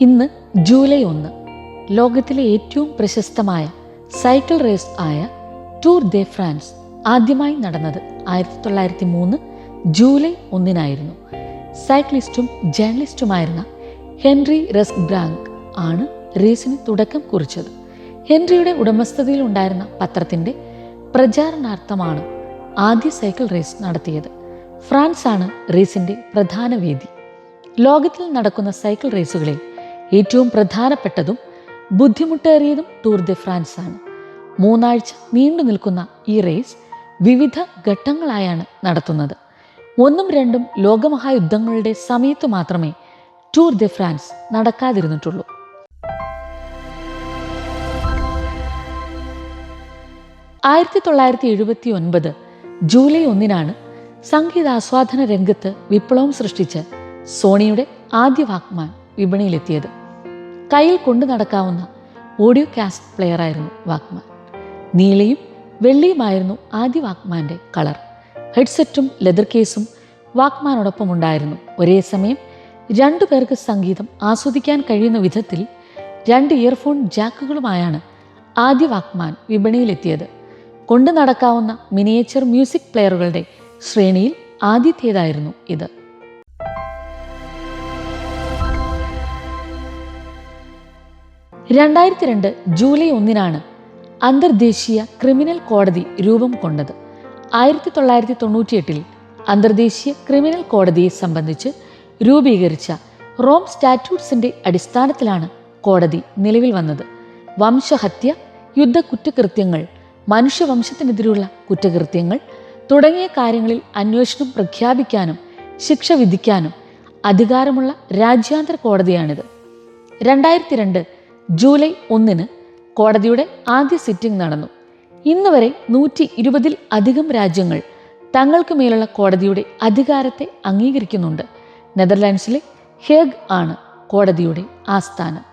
ഇന്ന് ജൂലൈ ഒന്ന് ലോകത്തിലെ ഏറ്റവും പ്രശസ്തമായ സൈക്കിൾ റേസ് ആയ ടൂർ ദെ ഫ്രാൻസ് ആദ്യമായി നടന്നത് ആയിരത്തി തൊള്ളായിരത്തി മൂന്ന് ജൂലൈ ഒന്നിനായിരുന്നു. സൈക്ലിസ്റ്റും ജേർണലിസ്റ്റുമായിരുന്ന ഹെൻറി റെസ് ബ്രാങ്ക് ആണ് റേസിന് തുടക്കം കുറിച്ചത്. ഹെൻറിയുടെ ഉടമസ്ഥതയിലുണ്ടായിരുന്ന പത്രത്തിന്റെ പ്രചാരണാർത്ഥമാണ് ആദ്യ സൈക്കിൾ റേസ് നടത്തിയത്. ഫ്രാൻസ് ആണ് റേസിന്റെ പ്രധാന വേദി. ലോകത്തിൽ നടക്കുന്ന സൈക്കിൾ റേസുകളിൽ ഏറ്റവും പ്രധാനപ്പെട്ടതും ബുദ്ധിമുട്ടേറിയതും ടൂർ ദെ ഫ്രാൻസ് ആണ്. മൂന്നാഴ്ച നീണ്ടു നിൽക്കുന്ന ഈ റേസ് വിവിധ ഘട്ടങ്ങളായാണ് നടത്തുന്നത്. ഒന്നും രണ്ടും ലോകമഹായുദ്ധങ്ങളുടെ സമയത്ത് മാത്രമേ ടൂർ ദെ ഫ്രാൻസ് നടക്കാതിരുന്നിട്ടുള്ളൂ. ആയിരത്തി തൊള്ളായിരത്തി എഴുപത്തി ഒൻപത് ജൂലൈ ഒന്നിനാണ് സംഗീതാസ്വാദന രംഗത്ത് വിപ്ലവം സൃഷ്ടിച്ച് സോണിയുടെ ആദ്യ വാക്മാൻ വിപണിയിലെത്തിയത്. കയ്യിൽ കൊണ്ടു നടക്കാവുന്ന ഓഡിയോ കാസ്റ്റ് പ്ലെയറായിരുന്നു വാക്മാൻ നീലയും വെള്ളിയുമായിരുന്നു ആദ്യ വാക്മാന്റെ കളർ. ഹെഡ്സെറ്റും ലെതർ കേസും വാക്മാനോടൊപ്പം ഉണ്ടായിരുന്നു. ഒരേ സമയം രണ്ടു പേർക്ക് സംഗീതം ആസ്വദിക്കാൻ കഴിയുന്ന വിധത്തിൽ രണ്ട് ഇയർഫോൺ ജാക്കുകളുമായാണ് ആദ്യ വാക്മാൻ വിപണിയിലെത്തിയത്. കൊണ്ടു നടക്കാവുന്ന മിനിയേച്ചർ മ്യൂസിക് പ്ലെയറുകളുടെ ശ്രേണിയിൽ ആദ്യത്തേതായിരുന്നു ഇത്. രണ്ടായിരത്തി രണ്ട് ജൂലൈ ഒന്നിനാണ് അന്തർദേശീയ ക്രിമിനൽ കോടതി രൂപം കൊണ്ടത്. ആയിരത്തി തൊള്ളായിരത്തി തൊണ്ണൂറ്റിയെട്ടിൽ അന്തർദേശീയ ക്രിമിനൽ കോടതിയെ സംബന്ധിച്ച് രൂപീകരിച്ച റോം സ്റ്റാറ്റ്യൂട്ട്സിന്റെ അടിസ്ഥാനത്തിലാണ് കോടതി നിലവിൽ വന്നത്. വംശഹത്യ യുദ്ധ കുറ്റകൃത്യങ്ങൾ മനുഷ്യവംശത്തിനെതിരെയുള്ള കുറ്റകൃത്യങ്ങൾ തുടങ്ങിയ കാര്യങ്ങളിൽ അന്വേഷണം പ്രഖ്യാപിക്കാനും ശിക്ഷ വിധിക്കാനും അധികാരമുള്ള രാജ്യാന്തര കോടതിയാണിത്. രണ്ടായിരത്തി രണ്ട് ജൂലൈ ഒന്നിന് കോടതിയുടെ ആദ്യ സിറ്റിംഗ് നടന്നു. ഇന്ന് വരെ നൂറ്റി ഇരുപതിൽ അധികം രാജ്യങ്ങൾ തങ്ങൾക്ക് മേലുള്ള കോടതിയുടെ അധികാരത്തെ അംഗീകരിക്കുന്നുണ്ട്. നെതർലാൻഡ്സിലെ ഹേഗ് ആണ് കോടതിയുടെ ആസ്ഥാനം.